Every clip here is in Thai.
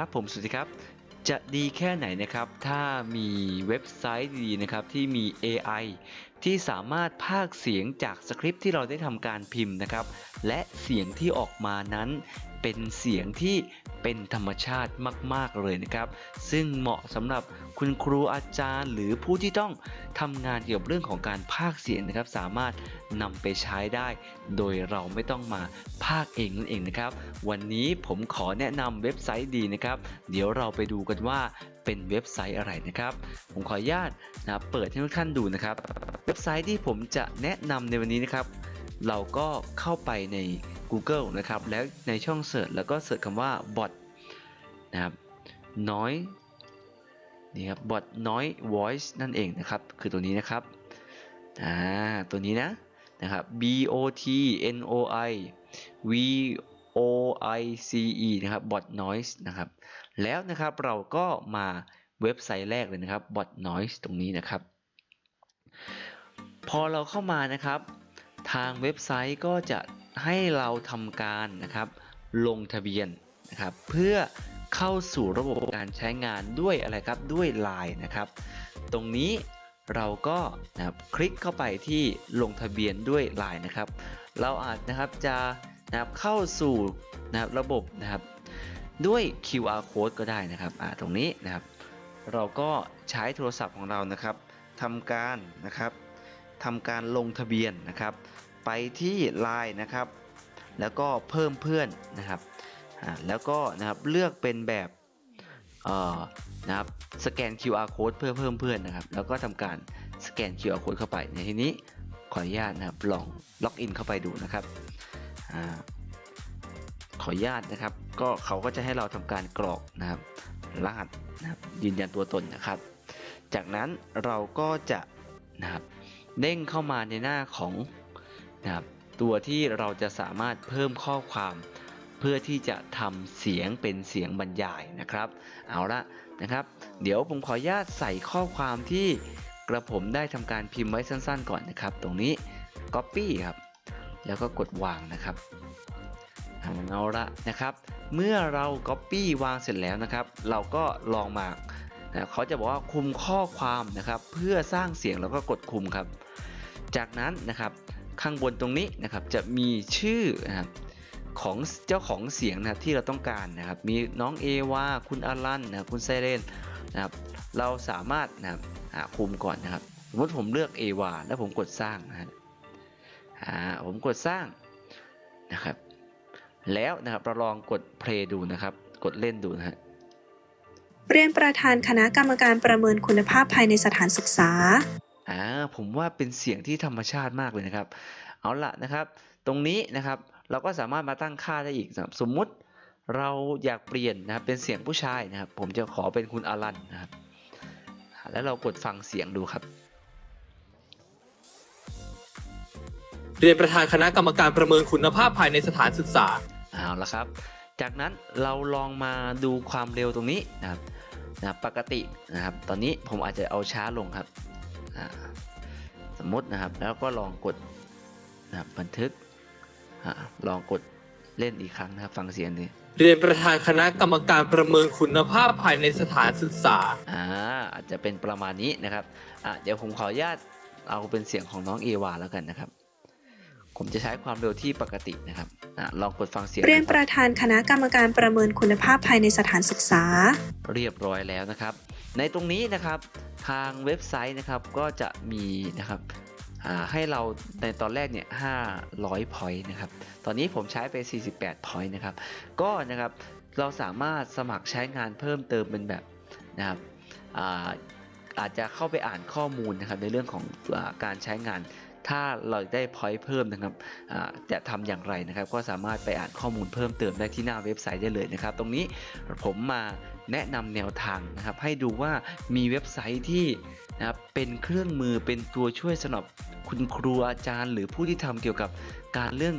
ครับผมสวัสดีครับ จะดีแค่ไหนนะครับ ถ้ามีเว็บไซต์ดีๆนะครับที่มี AI ที่สามารถพากเสียงจากสคริปที่เราได้ทำการพิมพ์นะครับ และเสียงที่ออกมานั้นเป็นเสียงที่ เป็นธรรมชาติมาก ๆ เลยนะครับ ซึ่งเหมาะสำหรับคุณครูอาจารย์ หรือผู้ที่ต้องทำงานเกี่ยวกับเรื่องของการพากเสียงนะครับ สามารถนำไปใช้ได้ โดยเราไม่ต้องมาพากเองนั่นเองนะครับ วันนี้ผมขอแนะนำเว็บไซต์ดีนะครับ เดี๋ยวเราไปดูกันว่าเป็นเว็บไซต์อะไรนะครับ ผมขออนุญาตนะเปิดให้ทุกท่านดูนะครับ เว็บไซต์ที่ผมจะแนะนำในวันนี้นะครับ เราก็เข้าไปใน Google นะครับ แล้วในช่องเสิร์ชแล้วก็เสิร์ชคำว่า bot นะครับน้อยนี่ครับ bot น้อย voice นั่นเองนะครับ คือตัวนี้นะครับอ่าตัวนี้นะนะครับ b o t n o i v o i c e นะครับ bot noise นะครับ แล้วนะครับเราก็มาเว็บไซต์แรกเลยนะครับ bot noise ตรงนี้นะครับ พอเราเข้ามานะครับ ทางเว็บไซต์ก็จะให้เราทำการนะครับ ลงทะเบียนนะครับ เพื่อเข้าสู่ระบบการใช้งานด้วยอะไรครับด้วย Line นะครับ ตรงนี้เราก็นะครับคลิกเข้าไปที่ลงทะเบียนด้วย Line นะครับ เราอาจนะครับจะนะครับเข้าสู่นะครับระบบนะครับ ด้วย QR code ก็ได้นะครับอ่าตรงนี้นะครับ เราก็ใช้โทรศัพท์ของเรานะครับทำการนะครับ ทำการลงทะเบียนนะครับ ไปที่ Line นะครับ แล้วก็เพิ่มเพื่อนนะครับแล้วก็นะครับเลือกเป็นแบบเอ่อนะครับสแกน QR code เพื่อเพิ่มเพื่อนนะครับ แล้วก็ทำการสแกน QR code เข้าไปในทีนี้ขออนุญาตนะครับลองล็อกอินเข้าไปดูนะครับอขออนุญาตนะครับ ก็เขาก็จะให้เราทำการกรอกนะครับรหัสนะครับยืนยันตัวตนนะครับ จากนั้นเราก็จะนะครับ เด้งเข้ามาในหน้าของนะครับตัวที่เราจะสามารถเพิ่มข้อความ เพื่อที่จะทำเสียงเป็นเสียงบรรยายนะครับ เอาละนะครับ เดี๋ยวผมขออนุญาตใส่ข้อความที่กระผมได้ทำการพิมพ์ไว้สั้นๆ ก่อนนะครับ ตรงนี้ Copy ครับ แล้วก็กดวางนะครับเอาละนะครับ เมื่อเรา Copy วางเสร็จแล้วนะครับ เราก็ลองมา นะเขาจะบอกว่าคุมข้อความนะครับเพื่อสร้างเสียงแล้วก็กดคุมครับ จากนั้นนะครับข้างบนตรงนี้นะครับจะมีชื่อนะครับของเจ้าของเสียงนะครับที่เราต้องการนะครับ มีน้องเอวาคุณอารันนะคุณไซเรนนะครับเราสามารถนะครับคุมก่อนนะครับสมมติผมเลือกเอวาแล้วผมกดสร้างนะฮะผมกดสร้างนะครับ แล้วนะครับเราลองกดเพลย์ดูนะครับ กดเล่นดูนะฮะ เรียนประธานคณะกรรมการประเมินคุณภาพภายในสถานศึกษา อ่าผมว่าเป็นเสียงที่ธรรมชาติมากเลยนะครับ เอาละนะครับ ตรงนี้นะครับเราก็สามารถมาตั้งค่าได้อีกนะครับสมมุติเราอยากเปลี่ยนนะครับเป็นเสียงผู้ชายนะครับ ผมจะขอเป็นคุณอารันนะครับอ่าแล้วเรากดฟังเสียงดูครับ เรียนประธานคณะกรรมการประเมินคุณภาพภายในสถานศึกษาเอาละครับ จากนั้นเราลองมาดูความเร็วตรงนี้นะครับ นะครับปกตินะครับ ตอนนี้ผมอาจจะเอาช้าลงครับอ่าสมมตินะครับ แล้วก็ลองกดนะครับบันทึกอาลองกดเล่นอีกครั้งนะครับ ฟังเสียงดีเรียนประธานคณะกรรมการประเมินคุณภาพภายในสถานศึกษาอ่าอาจจะเป็นประมาณนี้นะครับอะเดี๋ยวผมขออนุญาตเอาเป็นเสียงของน้องเอวาแล้วกันนะครับ ผมจะใช้ความเร็วที่ปกตินะครับอะลองกดฟังเสียงเรียนดูคปรับระธานคณะกรรมการประเมินคุณภาพภายในสถานศึกษา เรียบร้อยแล้วนะครับ ในตรงนี้นะครับทางเว็บไซต์นะครับก็จะมีนะครับอ่าให้เราในตอนแรกเนี่ย 500 point นะครับ ตอนนี้ผมใช้ไป 48 point นะครับ ก็นะครับเราสามารถสมัครใช้งานเพิ่มเติมเป็นแบบนะครับอ่าอาจจะเข้าไปอ่านข้อมูลนะครับในเรื่องของอาการใช้งาน ถ้าเราได้ point เพิ่มนะครับจะทำอย่างไรนะครับ ก็สามารถไปอ่านข้อมูลเพิ่มเติมได้ที่หน้าเว็บไซต์ได้เลยนะครับ ตรงนี้ผมมาแนะนำแนวทางนะครับ ให้ดูว่ามีเว็บไซต์ที่นะครับเป็นเครื่องมือเป็นตัวช่วยสำหรับคุณครูอาจารย์ หรือผู้ที่ทำเกี่ยวกับการเรื่อง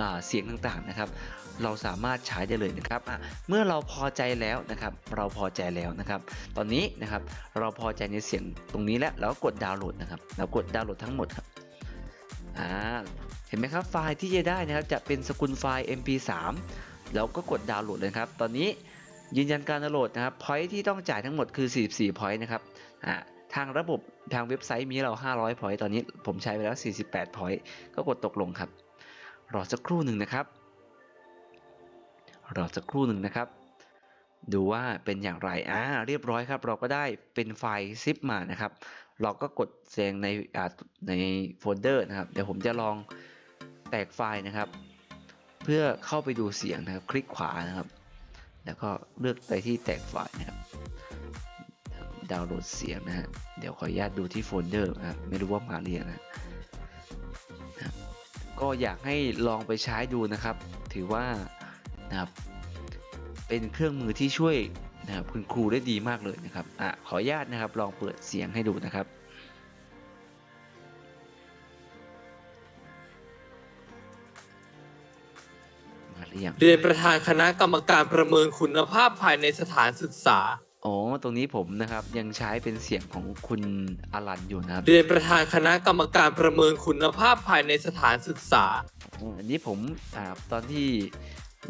อเสียงต่างๆนะครับ เราสามารถใช้ได้เลยนะครับเมื่อเราพอใจแล้วนะครับ เราพอใจแล้วนะครับ ตอนนี้นะครับเราพอใจในเสียงตรงนี้แล้วเราก็กดดาวน์โหลดนะครับ เรากดดาวน์โหลดทั้งหมดครับ อ่าเห็นไหมครับไฟล์ที่จะได้นะครับจะเป็นสกุลไฟล์ mp3 แล้วก็กดดาวน์โหลดเลยครับ ตอนนี้ยืนยันการดาวน์โหลดนะครับ point ที่ต้องจ่ายทั้งหมดคือ 44 point นะครับอ่าทางระบบทางเว็บไซต์มีเรา 500 point ตอนนี้ผมใช้ไปแล้ว 48 point ก็กดตกลงครับ รอสักครู่หนึ่งนะครับ รอสักครู่หนึ่งนะครับ ดูว่าเป็นอย่างไรอ่าเรียบร้อยครับ เราก็ได้เป็นไฟล์ zip มานะครับ เราก็กดแสดงในในโฟลเดอร์นะครับ เดี๋ยวผมจะลองแตกไฟล์นะครับ เพื่อเข้าไปดูเสียงนะครับ คลิกขวานะครับ แล้วก็เลือกไปที่แตกไฟล์นะครับ ดาวน์โหลดเสียงนะฮะ เดี๋ยวขออนุญาตดูที่โฟลเดอร์นะครับ ไม่รู้ว่ามาเรียนนะครับก็อยากให้ลองไปใช้ดูนะครับ ถือว่านะครับ เป็นเครื่องมือที่ช่วย นะครับคุณครูได้ดีมากเลยนะครับอะขออนุญาตนะครับลองเปิดเสียงให้ดูนะครับมาหรือยังเรียนประธานคณะกรรมการประเมินคุณภาพภายในสถานศึกษาอ๋อ ตรงนี้ผมนะครับยังใช้เป็นเสียงของคุณอลันอยู่นะครับ เรียนประธานคณะกรรมการประเมินคุณภาพภายในสถานศึกษาอ๋ออันนี้ผมอ่าตอนที่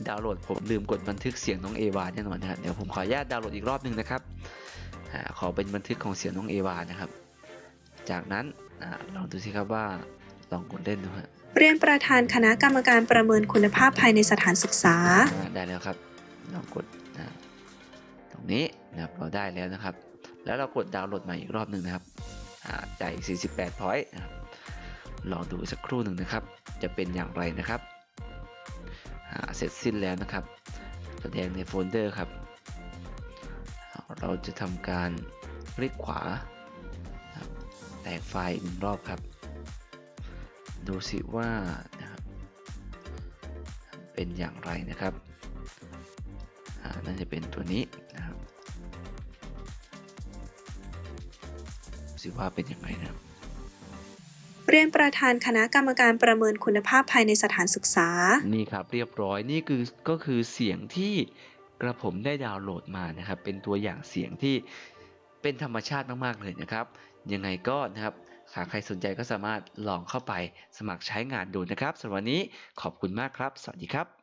ดาวน์โหลดผมลืมกดบันทึกเสียงน้องเอวาแน่นอนนะครับเดี๋ยวผมขออนุญาตดาวน์โหลดอีกรอบหนึ่งนะครับอ่าขอเป็นบันทึกของเสียงน้องเอวานะครับ จากนั้นอ่าลองดูสิครับว่าลองกดเล่นดูฮะเรียนประธานคณะกรรมการประเมินคุณภาพภายในสถานศึกษาอ่าได้แล้วครับลองกดอ่าตรงนี้นะครับเราได้แล้วนะครับ แล้วเรากดดาวน์โหลดใหม่อีกรอบหนึ่งนะครับอ่าจ่ายอีก48พอยต์นะครับลองดูสักครู่หนึ่งนะครับ จะเป็นอย่างไรนะครับอ่า เสร็จสิ้นแล้วนะครับ แสดงในโฟลเดอร์ครับ เราจะทำการคลิกขวา แตกไฟล์อีกหนึ่งรอบครับ ดูสิว่านะครับเป็นอย่างไรนะครับน่าจะเป็นตัวนี้นะครับดูสิว่าเป็นยังไงนะครับ เรียนประธานคณะกรรมการประเมินคุณภาพภายในสถานศึกษา นี่ครับเรียบร้อยนี่คือก็คือเสียงที่กระผมได้ดาวน์โหลดมานะครับ เป็นตัวอย่างเสียงที่เป็นธรรมชาติมากๆเลยนะครับ ยังไงก็นะครับหากใครสนใจก็สามารถลองเข้าไปสมัครใช้งานดูนะครับสำหรับวันนี้ขอบคุณมากครับ สวัสดีครับ